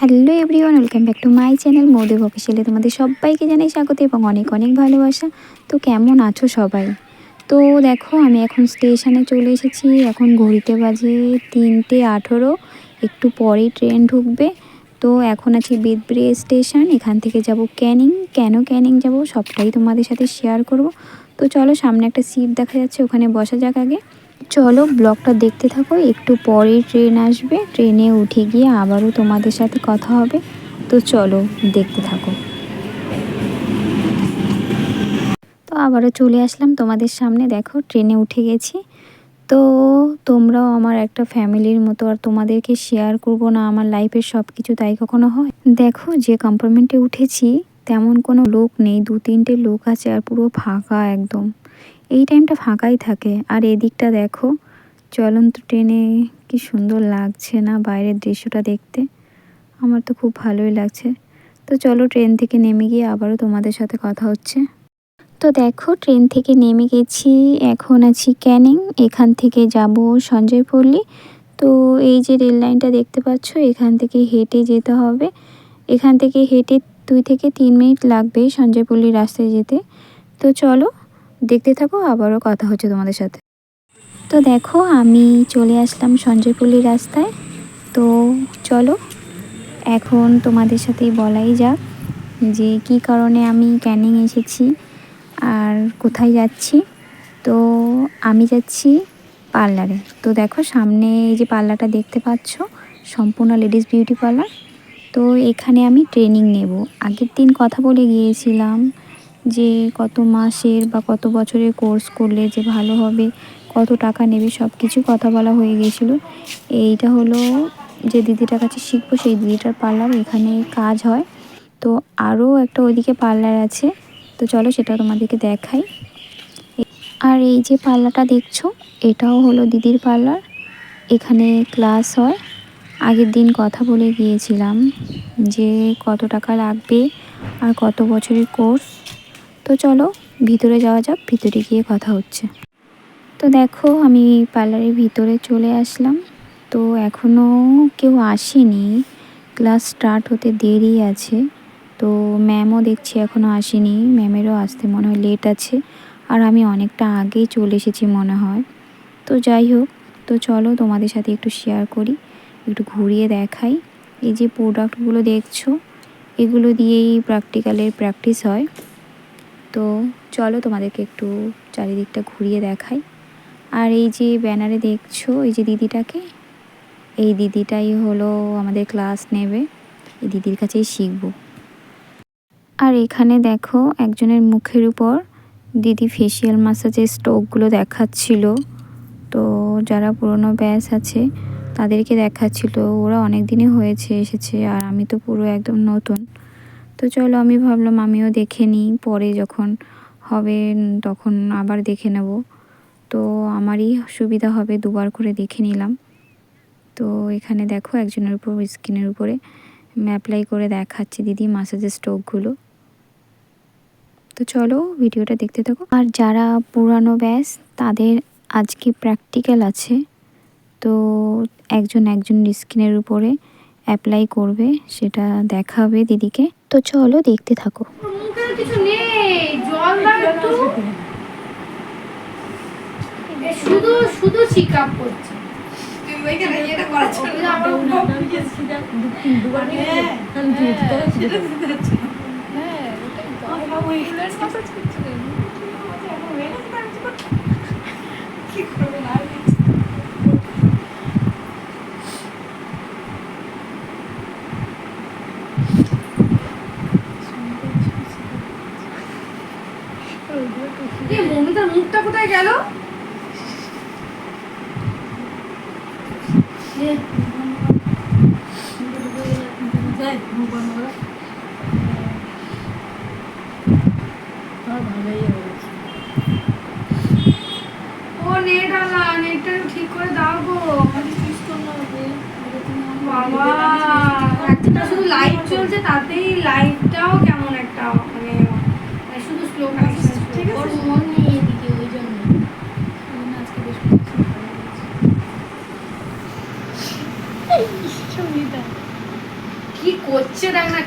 Hello everyone welcome back to my channel Moudeb অফিসিয়ালে তোমাদের সবাইকে জানাই স্বাগত এবং অনেক অনেক ভালোবাসা। তো কেমন আছো সবাই? তো দেখো, আমি এখন স্টেশনে চলে এসেছি। এখন ঘড়িতে বাজে তিনটে আঠেরো। একটু পরেই ট্রেন ঢুকবে। তো এখন আছি বেদব্রি স্টেশন এখান থেকে যাব ক্যানিং কেন ক্যানিং যাব সবটাই তোমাদের সাথে শেয়ার করব। তো চলো সামনে একটা সিট দেখা যাচ্ছে, ওখানে বসা যাক আগে। চলো ব্লগটা দেখতে থাকো, একটু পরেই ট্রেন আসবে, ট্রেনে উঠে গিয়ে আবারও তোমাদের সাথে কথা হবে। তো চলো দেখতে থাকো। তো আবারও চলে আসলাম তোমাদের সামনে, দেখো ট্রেনে উঠে গেছি। তো তোমরাও আমার একটা ফ্যামিলির মতো, আর তোমাদেরকে শেয়ার করব না, আমার লাইফের সব কিছু তাই কখনো হয়। দেখো যে কম্পার্টমেন্টে উঠেছি, তেমন কোনো লোক নেই দু তিনটে লোক আছে আর পুরো ফাঁকা একদম। এই টাইমটা ফাঁকাই থাকে। আর এদিকটা দেখো, চলন্ত ট্রেনে কি সুন্দর লাগছে না বাইরের দৃশ্যটা দেখতে। আমার তো খুব ভালোই লাগছে। তো চলো ট্রেন থেকে নেমে গিয়ে আবারও তোমাদের সাথে কথা হচ্ছে। তো দেখো ট্রেন থেকে নেমে গেছি, এখন আছি ক্যানিং। এখান থেকে যাব সঞ্জয়পল্লী। তো এই যে রেল লাইনটা দেখতে পাচ্ছ, এখান থেকে হেঁটে যেতে হবে। এখান থেকে হেঁটে দুই থেকে তিন মিনিট লাগবে সঞ্জয়পল্লী রাস্তায় যেতে। তো চলো দেখতে থাকো, আবারও কথা হচ্ছে তোমাদের সাথে। তো দেখো, আমি চলে আসলাম সঞ্জয়পল্লী রাস্তায়। তো চলো, এখন তোমাদের সাথে বলাই যাক যে কি কারণে আমি ক্যানিং এসেছি আর কোথায় যাচ্ছি। তো আমি যাচ্ছি পার্লারে। তো দেখো, সামনে এই যে পার্লারটা দেখতে পাচ্ছ, সম্পূর্ণ লেডিস বিউটি পার্লার। তো এখানে আমি ট্রেনিং নেব। আগের দিন কথা বলে গিয়েছিলাম যে কত মাসের বা কত বছরের কোর্স করলে যে ভালো হবে, কত টাকা নেবে সব কিছু কথা বলা হয়ে গিয়েছিল। এইটা হলো যে দিদিটার কাছে শিখব, সেই দিদিটার পার্লার এখানে কাজ হয়। তো আরও একটা ওইদিকে পার্লার আছে। তো চলো সেটা তোমাদেরকে দেখাই। আর এই যে পার্লারটা দেখছ, এটাও হলো দিদির পার্লার। এখানে ক্লাস হয়। আগের দিন কথা বলে গিয়েছিলাম যে কত টাকা লাগবে আর কত বছরের কোর্স তো চলো, ভিতরে যাওয়া যাক, ভিতরে গিয়ে কথা হচ্ছে। তো দেখো, আমি পার্লারের ভিতরে চলে আসলাম। তো এখনও কেউ আসেনি। ক্লাস স্টার্ট হতে দেরি আছে। তো ম্যামও দেখছি এখনও আসেনি। ম্যামেরও আসতে মনে হয় লেট আছে। আর আমি অনেকটা আগেই চলে এসেছি মনে হয়। তো যাই হোক, তো চলো তোমাদের সাথে একটু শেয়ার করি, একটু ঘুরিয়ে দেখাই। এই যে প্রোডাক্টগুলো দেখছ, এগুলো দিয়েই প্র্যাকটিক্যালের প্র্যাকটিস হয়। তো চলো তোমাদেরকে একটু চারিদিকটা ঘুরিয়ে দেখাই। আর এই যে ব্যানারে দেখছ, এই যে দিদিটাকে, এই দিদিটাই হলো আমাদের ক্লাস নেবে। এই দিদির কাছেই শিখব। আর এখানে দেখো একজনের মুখের উপর দিদি ফেসিয়াল মাসাজের স্টোকগুলো দেখাচ্ছিল। তো যারা পুরনো ব্যাস আছে, তাদেরকে দেখাচ্ছিল। ওরা অনেক দিনই হয়েছে, এসেছে, আর আমি তো পুরো একদম নতুন। তো চলো আমি ভাবলাম আমিও দেখে নিই, পরে যখন হবে তখন আবার দেখে নেব। তো আমারই সুবিধা হবে, দুবার করে দেখে নিলাম। তো এখানে দেখো একজনের উপর, স্কিনের উপরে অ্যাপ্লাই করে দেখাচ্ছে দিদি মাসাজের স্টোকগুলো তো চলো ভিডিওটা দেখতে থাকো। আর যারা পুরানো ব্যাস, তাদের আজকে প্র্যাকটিক্যাল আছে। তো একজন একজন স্কিনের উপরে অ্যাপ্লাই করবে, সেটা দেখাবে দিদিকে। তো চলো দেখতে থাকো মুখে কিছু নেই জল দাও একটু শুধু শুধু চিক আপ করছে উঠো। হ্যাঁ, ওটাই তো। ফুলের massage করছে রে। এ, মমিতার মুখটা কোথায় গেল? ও নেট আলা নেটটা ঠিক করে দাও গো। বাবা শুধু লাইভ চলছে তাতেই লাইভটাও কেমন একটা মানে মানে শুধু স্লো কানেকশন ঠিক আছে ওর মন নেই এদিকে ওই জন্য ওই জন্য আজকে বৃহস্পতি কি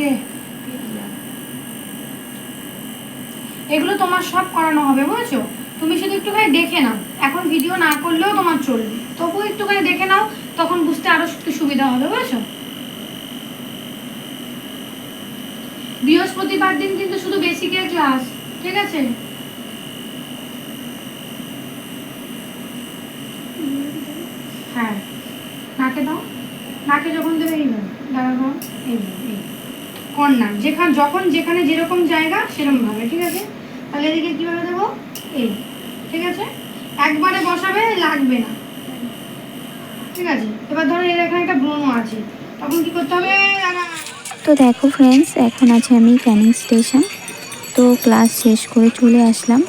কে? এগুলো তোমার সব করানো হবে, বুঝেছ? তুমি শুধু একটুখানি দেখে নাও। এখন ভিডিও না করলেও তোমার চলবে। তবুও একটুখানি দেখে নাও, তখন বুঝতে আরও একটু সুবিধা হবে, বুঝেছ? বৃহস্পতিবার দিন কিন্তু শুধু বেসিকের ক্লাস ঠিক আছে? হ্যাঁ। নাকে দাও। নাকে যখন দেবে, এই কন্যা যেখানে, যখন যেখানে যেরকম জায়গা সেরকম ভাবে ঠিক আছে? তাহলে এদিকে কীভাবে দেবো? এই, ঠিক আছে? একবারে বসাবে, লাগবে না। ঠিক আছে? এবার ধরো এর এখানে একটা ব্রণ আছে। তখন কি করতে হবে? তো দেখো ফ্রেন্ডস এখন আছে আমি ক্যানিং স্টেশন তো ক্লাস শেষ করে চলে আসলাম।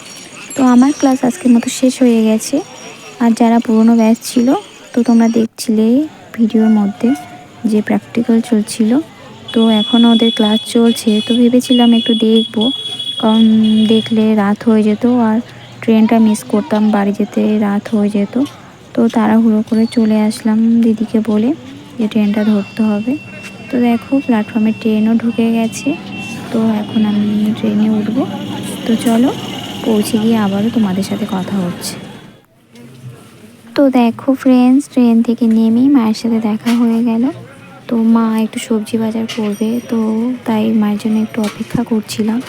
তো আমার ক্লাস আজকের মতো শেষ হয়ে গেছে। আর যারা পুরনো ব্যাচ ছিল, তো তোমরা দেখছিলে ভিডিওর মধ্যে যে প্র্যাকটিক্যাল চলছিল। তো এখনও ওদের ক্লাস চলছে, তো ভেবেছিলাম একটু দেখব। কারণ দেখলে রাত হয়ে যেত আর ট্রেনটা মিস করতাম, বাড়ি যেতে রাত হয়ে যেত। তো তাড়াহুড়ো করে চলে আসলাম দিদিকে বলে যে ট্রেনটা ধরতে হবে। তো দেখো প্ল্যাটফর্মে ট্রেনও ঢুকে গেছে, তো এখন আমি ট্রেনে উঠবো। তো চলো, পৌঁছে গিয়ে আবারও তোমাদের সাথে কথা হচ্ছে। তো দেখো ফ্রেন্ডস ট্রেন থেকে নেমেই মায়ের সাথে দেখা হয়ে গেল। তো মা একটু সবজি বাজার করবে, তো তাই মায়ের জন্য একটু অপেক্ষা করছিলাম।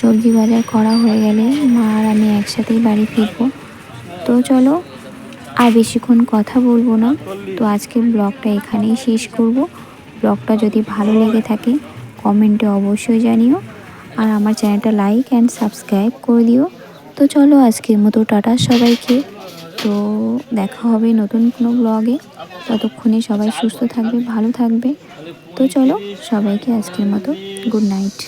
সবজি বাজার করা হয়ে গেলে মা আর আমি একসাথেই বাড়ি ফিরবো। তো চলো, আর বেশিক্ষণ কথা বলব না। তো আজকে ব্লগটা এখানেই শেষ করব। ব্লগটা যদি ভালো লেগে থাকে, কমেন্টে অবশ্যই জানিও। আর আমার চ্যানেলটা লাইক অ্যান্ড সাবস্ক্রাইব করে দিও। তো চলো, আজকের মতো টাটা সবাইকে। তো দেখা হবে নতুন কোনো ব্লগে ততক্ষণে সবাই সুস্থ থাকবে, ভালো থাকবে। তো চলো, সবাইকে আজকের মতো গুড নাইট